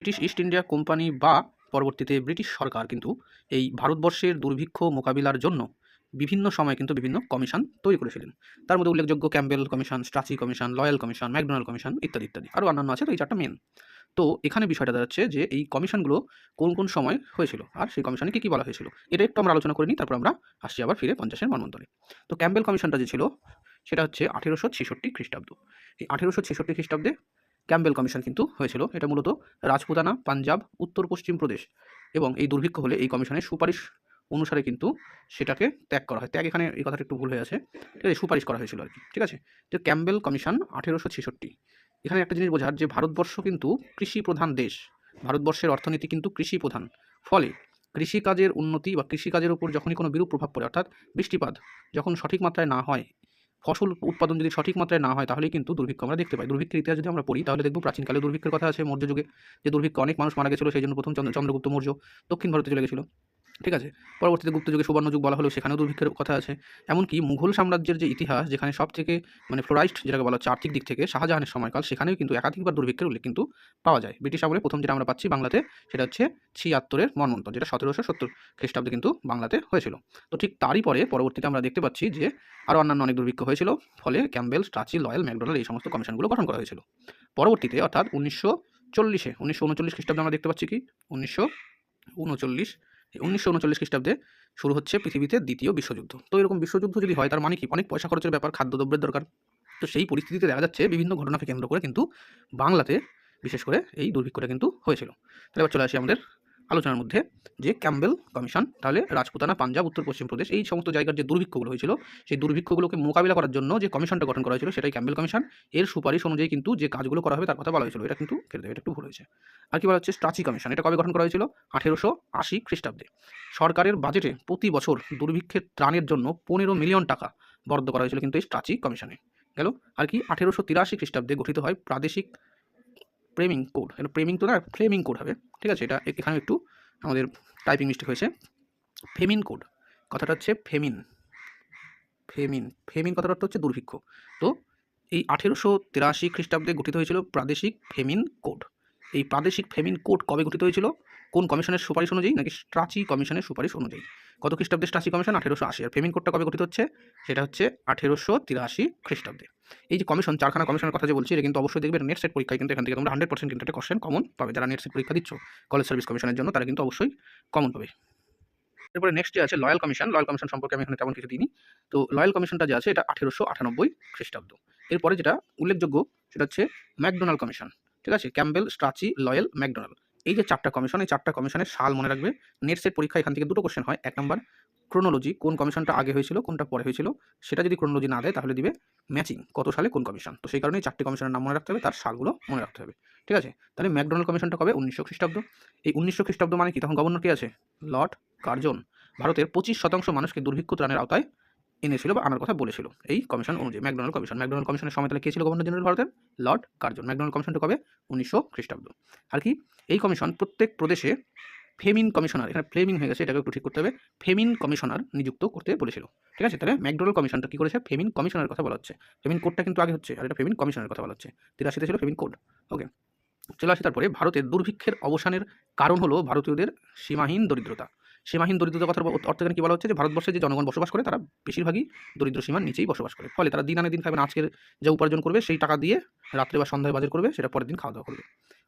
British east India company বা পরবর্তীতে British সরকার কিন্তু এই ভারতবর্ষের দুর্ভিক্ষ মোকাবিলার জন্য বিভিন্ন সময় কিন্তু বিভিন্ন কমিশন তৈরি করেছিলেন। তার মধ্যে উল্লেখযোগ্য Campbell commission, Strachey commission, Lyall commission, MacDonnell commission ইত্যাদি ইত্যাদি। আরও অন্যান্য আছে, তো এই চারটা মেন তো এখানে বিষয়টা দাঁড়াচ্ছে যে এই কমিশনগুলো কোন কোন সময় হয়েছিল আর সেই কমিশনে কী কী বলা হয়েছিল। এটা একটু আমরা আলোচনা করে নিই, তারপর আমরা আসছি আবার ফিরে পঞ্চাশের মন্বন্তরে তো ক্যাম্বেল কমিশনটা যে ছিল, সেটা হচ্ছে আঠেরোশো ছেষট্টি খ্রিস্টাব্দ। এই আঠেরোশো ছেষট্টি খ্রিস্টাব্দে ক্যাম্বেল কমিশন কিন্তু হয়েছিল। এটা মূলত রাজপুতানা, পাঞ্জাব, উত্তর পশ্চিম প্রদেশ এবং এই দুর্ভিক্ষ হলে এই কমিশনের সুপারিশ অনুসারে কিন্তু সেটাকে ত্যাগ করা হয়। ত্যাগ এখানে এই কথাটা একটু ভুল হয়ে আছে। ঠিক আছে, সুপারিশ করা হয়েছিল আর কি। ঠিক আছে? যে ক্যাম্বেল কমিশন আঠেরোশো ছেষট্টি। এখানে একটা জিনিস বোঝার যে ভারতবর্ষ কিন্তু কৃষি প্রধান দেশ। ভারতবর্ষের অর্থনীতি কিন্তু কৃষি প্রধান ফলে কৃষিকাজের উন্নতি বা কৃষিকাজের উপর যখনই কোনো বিরূপ প্রভাব পড়ে, অর্থাৎ বৃষ্টিপাত যখন সঠিক মাত্রায় না হয় ফসল উৎপাদন যদি সঠিক মাত্রায় না হয় তাহলে কিন্তু দুর্ভিক্ষ আমরা দেখতে পাই। দুর্ভিক্ষের ইতিহাস যদি আমরা পড়ি, তাহলে দেখব প্রাচীনকালে দুর্ভিক্ষের কথা আছে মৌর্য যুগে যে দুর্ভিক্ষ অনেক মানুষ মারা গেছিল, সেই জন্য প্রথম চন্দ্র, চন্দ্রগুপ্ত মৌর্য দক্ষিণ ভারতে চলে গেছিল। ঠিক আছে? পরবর্তীতে গুপ্ত যুগে সুবর্ণ যুগ বলা হলো সেখানেও দুর্ভিক্ষের কথা আছে। এমনকি মুঘল সাম্রাজ্যের যে ইতিহাস, যেখানে সব থেকে মানে ফ্লোরাইস্ট যেটাকে বলা হচ্ছে আর্থিক দিক থেকে শাহজাহানের সময়কাল, সেখানেও কিন্তু একাধিকবার দুর্ভিক্ষের উল্লেখ কিন্তু পাওয়া যায়। ব্রিটিশ আমলে প্রথম যেটা আমরা পাচ্ছি বাংলাতে, সেটা হচ্ছে ছিয়াত্তরের মনমন্তর যেটা সতেরোশো সত্তর খ্রিস্টাব্দে কিন্তু বাংলাতে হয়েছিল। তো ঠিক তারই পরে পরবর্তীতে আমরা দেখতে পাচ্ছি যে আরও অন্যান্য অনেক দুর্ভিক্ষ হয়েছিল, ফলে ক্যাম্বেল স্ট্রাচি, লয়েল, ম্যাকডোনাল্ড এই সমস্ত কমিশনগুলো গঠন করা হয়েছিল। পরবর্তীতে অর্থাৎ উনিশশো চল্লিশে, উনিশশো উনচল্লিশ খ্রিস্টাব্দে আমরা দেখতে পাচ্ছি কি? উনিশশো উনচল্লিশ উনিশশো উনচল্লিশ খ্রিস্টাব্দে শুরু হচ্ছে পৃথিবীতে দ্বিতীয় বিশ্বযুদ্ধ। তো এরকম বিশ্বযুদ্ধ যদি হয়, তার মানে কি? অনেক পয়সা খরচের ব্যাপার খাদ্যদ্রব্যের দরকার। তো সেই পরিস্থিতিতে দেখা যাচ্ছে বিভিন্ন ঘটনাকে কেন্দ্র করে কিন্তু বাংলাতে বিশেষ করে এই দুর্ভিক্ষটা কিন্তু হয়েছিল। তাহলে এবার চলে আসি আমাদের আলোচনার মধ্যে যে ক্যাম্বেল কমিশন, তাহলে রাজপুতানা, পাঞ্জাব উত্তর পশ্চিম প্রদেশ, এই সমস্ত জায়গার যে দুর্ভিক্ষগুলো হয়েছিল, সেই দুর্ভিক্ষগুলোকে মোকাবিলা করার জন্য যে কমিশনটা গঠন করা হয়েছিল, সেটাই ক্যাম্বেল কমিশন। এর সুপারিশ অনুযায়ী কিন্তু যে কাজগুলো করা হবে, তার কথা বলা হয়েছিল। এটা কিন্তু এটা একটু ভুল হয়েছে। আর কি বলা হচ্ছে? স্ট্রাচি কমিশন, এটা কবে গঠন করা হয়েছিল? আঠেরোশো আশি খ্রিস্টাব্দে। সরকারের বাজেটে প্রতি বছর দুর্ভিক্ষের ত্রাণের জন্য পনেরো মিলিয়ন টাকা বরাদ্দ করা হয়েছিল কিন্তু এই স্ট্রাচি কমিশনে। গেল? আর কি? আঠেরোশো তিরাশি খ্রিস্টাব্দে গঠিত হয় প্রাদেশিক প্রেমিং কোড, এটা প্রেমিং তো না ফ্লেমিং কোড হবে, ঠিক আছে? এটা এখানে একটু আমাদের টাইপিং মিস্টেক হয়েছে। ফেমিন কোড, কথাটা হচ্ছে ফেমিন। ফেমিন ফেমিন কথাটা হচ্ছে দুর্ভিক্ষ। তো এই আঠেরোশো তিরাশি খ্রিস্টাব্দে গঠিত হয়েছিল প্রাদেশিক ফেমিন কোড। এই প্রাদেশিক ফেমিন কোড কবে গঠিত হয়েছিল? কোন কমিশনের সুপারিশ অনুযায়ী নাকি স্ট্রাচি কমিশনের সুপারিশ অনুযায়ী? কত খ্রিস্টাব্দে স্ট্রাচি কমিশন? আঠেরোশো আশি। আর ফেমিন কোডটা কবে গঠিত হচ্ছে? সেটা হচ্ছে আঠেরোশো তিরাশি খ্রিস্টাব্দে। এই যে কমিশন চারখানা কমিশনের কথা যে বলছি, এটা কিন্তু অবশ্যই দেখবে নেট সেট পরীক্ষায় কিন্তু এখান থেকে তোমরা হান্ড্রেড পার্সেন্ট কিন্তু একটা কোশ্চেন কমন পাবে। যারা নেট সেট পরীক্ষা দিচ্ছ কলেজ সার্ভিস কমিশনের জন্য, তারা কিন্তু অবশ্যই কমন পাবে। এরপরে নেক্সট যে আছে লয়াল কমিশন লয়াল কমিশন সম্পর্কে আমি এখানে তেমন কিছু দিইনি। তো লয়াল কমিশনটা যে আছে, এটা আঠেরোশো আটানব্বই খ্রিস্টাব্দ। এরপরে যেটা উল্লেখযোগ্য, সেটা হচ্ছে ম্যাকডোনাল্ড কমিশন ঠিক আছে? ক্যাম্বেল স্ট্রাচি লয়েল ম্যাকডোনাল্ড এই যে চারটা কমিশন এই চারটা কমিশনের সাল মনে রাখবে। নেট সেট পরীক্ষা এখান থেকে দুটো কোশ্চেন হয়। এক নম্বর ক্রোনোলজি কোন কমিশনটা আগে হয়েছিল, কোনটা পরে হয়েছিল, সেটা যদি ক্রোনোলজি না দেয়, তাহলে দিবে ম্যাচিং কত সালে কোন কমিশন তো সেই কারণেই চারটি কমিশনের নাম মনে রাখতে হবে, তার সালগুলো মনে রাখতে হবে। ঠিক আছে? তাহলে ম্যাকডোনাল্ড কমিশনটা কবে? উনিশশো খ্রিস্টাব্দ। এই উনিশশো খ্রিস্টাব্দ মানে কি? তখন গভর্নর কে আছে? Lord Curzon. ভারতের পঁচিশ শতাংশ মানুষকে দুর্ভিক্ষ ত্রাণের আওতায় এনেছিল বা আনার কথা বলেছিল। এই কমিশন অনুযায়ী ম্যাকডোনাল্ড কমিশন। ম্যাকডোনাল্ড কমিশনের সময় তাহলে কে ছিল গভর্নর জেনারেল ভারতের? Lord Curzon. ম্যাকডোনাল্ড কমিশনটা কবে? উনিশশো খ্রিস্টাব্দ। আর কি? এই কমিশন প্রত্যেক প্রদেশে ফেমিন কমিশনার, এখানে ফ্লেমিং হয়ে গেছে এটাকে একটু ঠিক করতে হবে, ফেমিন কমিশনার নিযুক্ত করতে বলেছিল। ঠিক আছে? তাহলে ম্যাকডোনাল্ড কমিশনটা কী করেছে? ফেমিন কমিশনারের কথা বলা হচ্ছে। ফেমিন কোডটা কিন্তু আগে হচ্ছে, আর এটা ফেমিন কমিশনের কথা বলা হচ্ছে। তিরাশিতে ছিল ফেমিন কোড। ওকে। চলে আসি তারপরে ভারতের দুর্ভিক্ষের অবসানের কারণ হলো ভারতীয়দের সীমাহীন দরিদ্রতা। সীমাহীন দরিদ্রতা কথার অর্থ এখানে কী বলা হচ্ছে? যে ভারতবর্ষে যে জনগণ বসবাস করে, তারা বেশিরভাগই দরিদ্র সীমার নিচেই বসবাস করে। ফলে তারা দিন আনে দিন খাবে না, আজকের যে উপার্জন করবে, সেই টাকা দিয়ে রাত্রে বা সন্ধ্যায় বাজার করবে, সেটা পরের দিন খাওয়া দাওয়া করবে।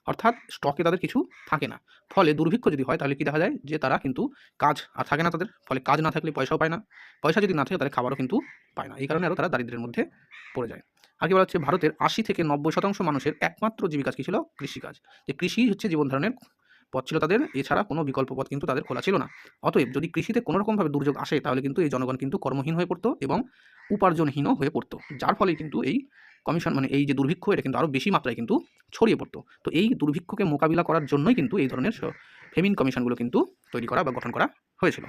অর্থাৎ স্টকে তাদের কিছু থাকে না। ফলে দুর্ভিক্ষ যদি হয়, তাহলে কি দেখা যায়? যে তারা কিন্তু কাজ আর থাকে না তাদের। ফলে কাজ না থাকলে পয়সাও পায় না। পয়সা যদি না থাকে, তাহলে খাবারও কিন্তু পায় না। এই কারণে আরও তারা দারিদ্রের মধ্যে পড়ে যায়। আগে বলা হচ্ছে, ভারতের আশি থেকে নব্বই শতাংশ মানুষের একমাত্র জীবিকা কী ছিল? কৃষিকাজ। যে কৃষি হচ্ছে জীবন ধারণের পথ ছিল তাদের, এছাড়া কোনো বিকল্প পথ কিন্তু তাদের খোলা ছিল না। অতএব যদি কৃষিতে কোনোরকমভাবে দুর্যোগ আসে, তাহলে কিন্তু এই জনগণ কিন্তু কর্মহীন হয়ে পড়তো এবং উপার্জনহীনও হয়ে পড়তো, যার ফলে কিন্তু এই কমিশন মানে এই যে দুর্ভিক্ষ, এটা কিন্তু আরও বেশি মাত্রায় কিন্তু ছড়িয়ে পড়তো। তো এই দুর্ভিক্ষকে মোকাবিলা করার জন্যই কিন্তু এই ধরনের ফেমিন কমিশনগুলো কিন্তু তৈরি করা বা গঠন করা হয়েছিল।